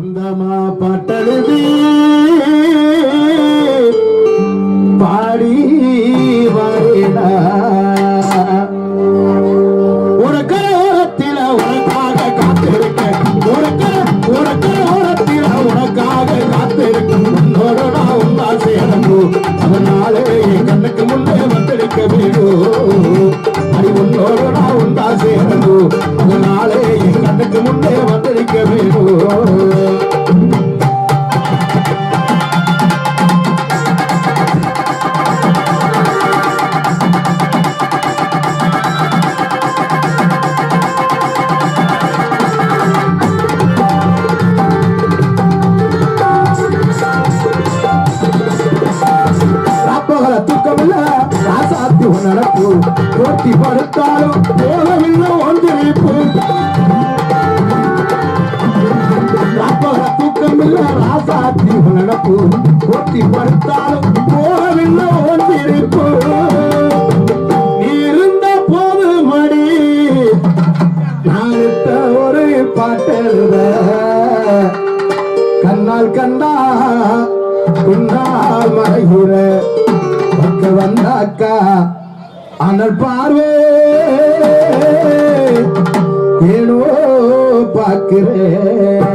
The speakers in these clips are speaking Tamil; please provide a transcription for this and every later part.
சொந்தமா பாட்டெழுதி பாடி வாரிடா உனக்கு ஓரத்தில உனக்காக காத்திருக்க உனக்கு உனக்கு ஓரத்தில உனக்காக காத்திருக்க உன்னோட நான் உன்னா சேரணும். அதனாலே என் கண்ணுக்கு முன்னே வந்திருக்க வேணும் அடி உன்னோட நான் உன்னா சேரணும். அதனாலே என் கண்ணுக்கு முன்னே வந்திருக்க வேணும் நடப்பு. போட்டி படுத்தாலும் போகவில்லை ஒன்றிணைப்பு தூக்கமில்ல ராசாத்தி நடப்பு. போட்டி படுத்தாலும் போகவில்லை ஒன்றிணைப்பு நீ இருந்த போது மடி. நான் ஒரு பாட்டெழுத கண்ணால் கண்டா உன்னால் மறைகிற. பக்க வந்தாக்கா ஆனால் பார்வே. ஏனோ பார்க்கிறேன்.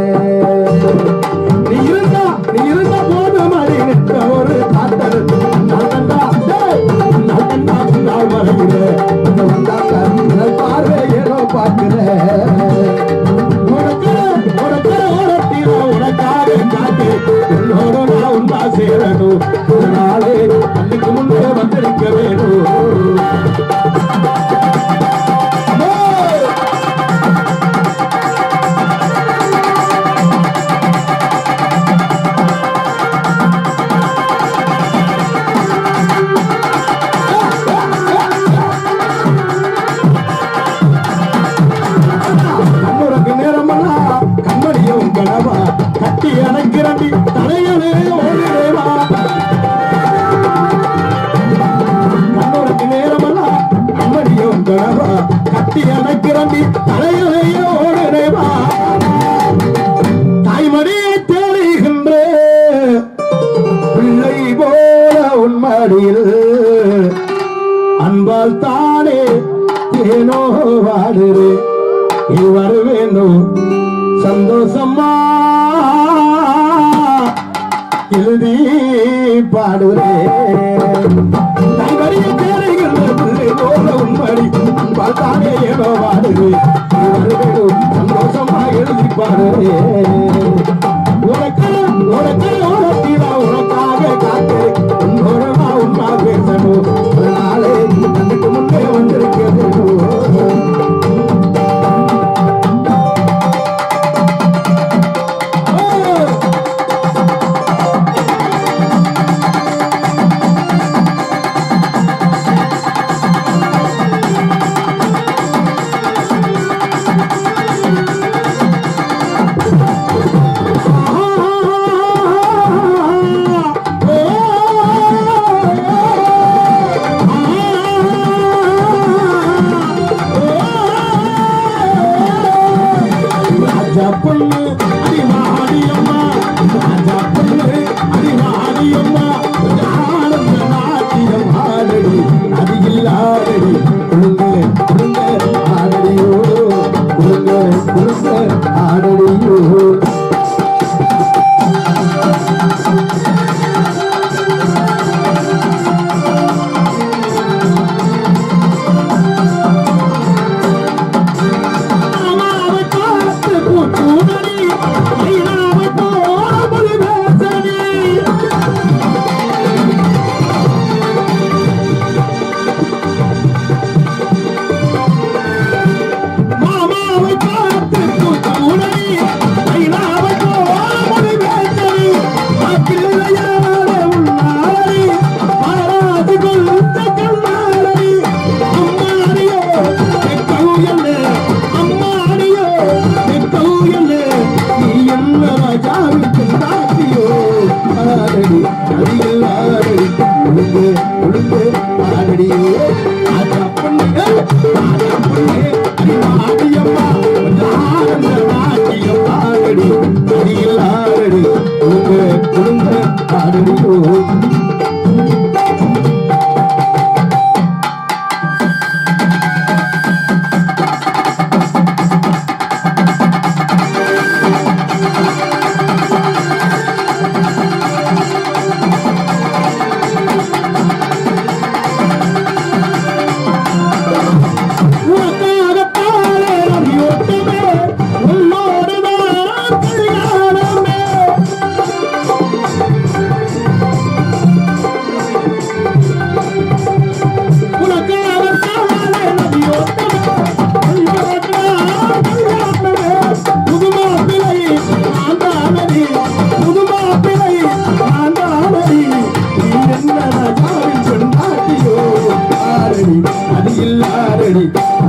வர சந்தோஷமா எழுதி பாடுறேன் தங்கரிய தேடுகின்ற போல உன்மடி அன்பால் தானே ஏனோ சந்தோஷமா எழுதி பாடுறேன் உனக்கு உனக்கு 나를